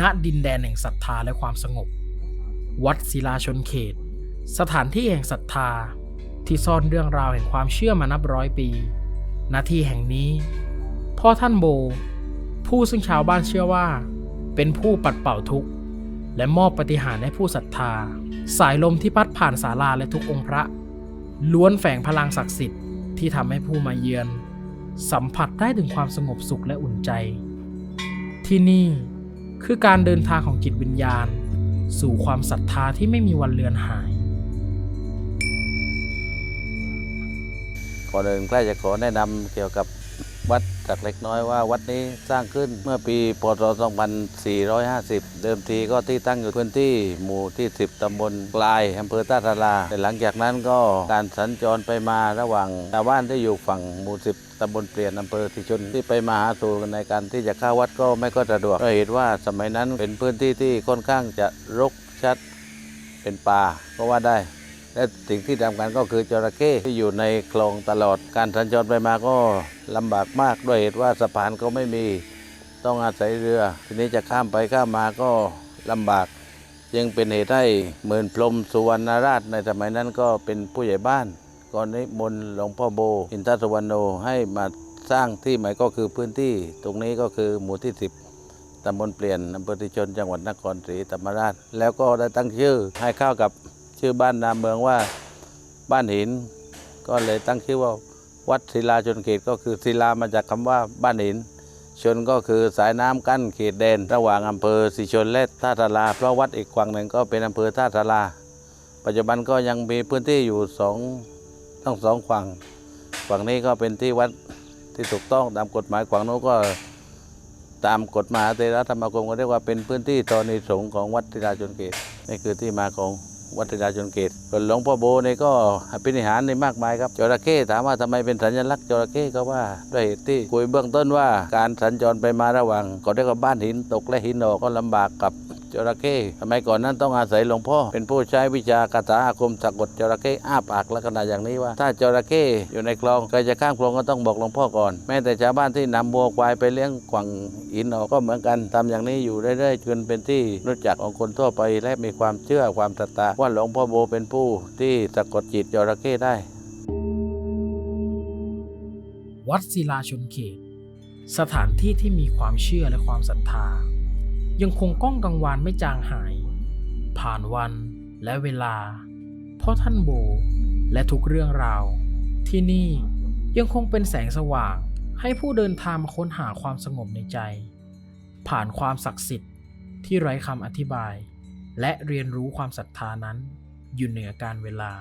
ณดินแดนแห่งศรัทธาและความสงบ วัดศิลาชนเขต สถานที่แห่งศรัทธาที่ซ่อนเรื่องราวแห่งความเชื่อมานับร้อยปีณที่แห่งนี้ พ่อท่านโบ ผู้ซึ่งชาวบ้านเชื่อว่า เป็นผู้ปัดเป่าทุกข์ และมอบปฏิหารให้ผู้ศรัทธา สายลมที่พัดผ่านศาลาและทุกองค์พระ ล้วนแฝงพลังศักดิ์สิทธิ์ที่ทำให้ผู้มาเยือน สัมผัสได้ถึงความสงบสุขและอุ่นใจ ที่นี่ คือการเดินทางของจิตวิญญาณ สู่ความศรัทธาที่ไม่มีวันเลือนหาย ก่อนอื่นใกล้จะขอแนะนำเกี่ยวกับวัด จากเล็กน้อยว่าวัดนี้สร้างขึ้นเมื่อปีพศ 2450 เดิมทีก็ที่ตั้งอยู่พื้นที่หมู่ที่ 10 ตำบลกลายอำเภอท่าทาราแต่หลังจากนั้นก็การสัญจรไปมาระหว่างชาวบ้านที่อยู่ฝั่งหมู่ 10ตำบลเปลี่ยนอำเภอสิชนที่ไปมาหาสู่กันในการที่จะเข้าวัดก็ไม่ก็สะดวกเห็นว่าสมัยนั้นเป็นพื้นที่ที่ค่อนข้างจะรกชัดเป็นป่าก็ว่าได้ และสิ่งที่สำคัญก็คือจระเข้ที่อยู่ในคลองตลอด การสัญจรไปมาก็ลำบากมากด้วยเหตุว่าสะพานก็ไม่มีต้องอาศัยเรือ ทีนี้จะข้ามไปข้ามมาก็ลำบาก จึงเป็นเหตุให้หมื่นพรมสุวรรณราชในสมัยนั้นก็เป็นผู้ใหญ่บ้านก่อนนี้มนต์หลวงพ่อโบ อินทสุวรรณโนให้มาสร้างที่ใหม่ก็คือพื้นที่ ตรงนี้ก็คือหมู่ที่ 10ตำบลเปลี่ยนอำเภอติชนจังหวัดนครศรีธรรมราช แล้วก็ได้ตั้งชื่อให้เข้ากับ ชื่อบ้านนามเมืองว่าบ้านหิน ก็เลยตั้งชื่อว่าวัดศิลาชนเขตก็คือศิลามาจากคำว่าบ้านหิน ชนก็คือสายน้ำกั้นเขตแดน ระหว่างอำเภอสิชนและท่าทาราเพราะวัดอีกฝั่งหนึ่งก็เป็นอำเภอท่าทาราปัจจุบันก็ยังมีพื้นที่อยู่สองทั้งสองฝั่ง ฝั่งนี้ก็เป็นที่วัดที่ถูกต้องตามกฎหมายฝั่งโน้นก็ตามกฎหมหาเทรธรรมกรมก็เรียกว่าเป็นพื้นที่ตอนิสงของวัดศิลาชนเกตนี่คือที่มาของ วัดศิลาชนเกตหลวงพ่อโบนี่ก็พินิหารในมากมายครับจระเข้ถามว่าทำไมเป็นสัญลักษณ์จระเข้ก็ว่าด้วยเหตุที่คุยเบื้องต้นว่า การสัญจรไปมาระหว่างก็ได้กับบ้านหินตกและหินออกก็ลำบากกับ จระเข้สมัยก่อนนั้นต้องอาศัยหลวงพ่อ เป็นผู้ใช้วิชาคาถาอาคมสะกดจระเข้อ้าปากลักษณะอย่างนี้ว่า ถ้าจระเข้อยู่ในคลองใครจะข้ามคลองก็ต้องบอกหลวงพ่อก่อน แม้แต่ชาวบ้านที่นำวัวควายไปเลี้ยงขวังหินออกก็เหมือนกันทำอย่างนี้อยู่เรื่อยๆจนเป็นที่รู้จักของคนทั่วไปและมีความเชื่อความศรัทธาว่าหลวงพ่อโบเป็นผู้ที่สะกดจิตจระเข้ได้ วัดศิลาชนเขต สถานที่ที่มีความเชื่อและความศรัทธา ยังคงก้องกังวานไม่จางหาย ผ่านวันและเวลา เพ่อท่านโบและทุกเรื่องราว ที่นี่ยังคงเป็นแสงสว่างให้ผู้เดินทางมาค้นหาความสงบในใจ ผ่านความศักดิ์สิทธิ์ที่ไร้คำอธิบาย และเรียนรู้ความศรัทธานั้นอยู่เหนือการเวลา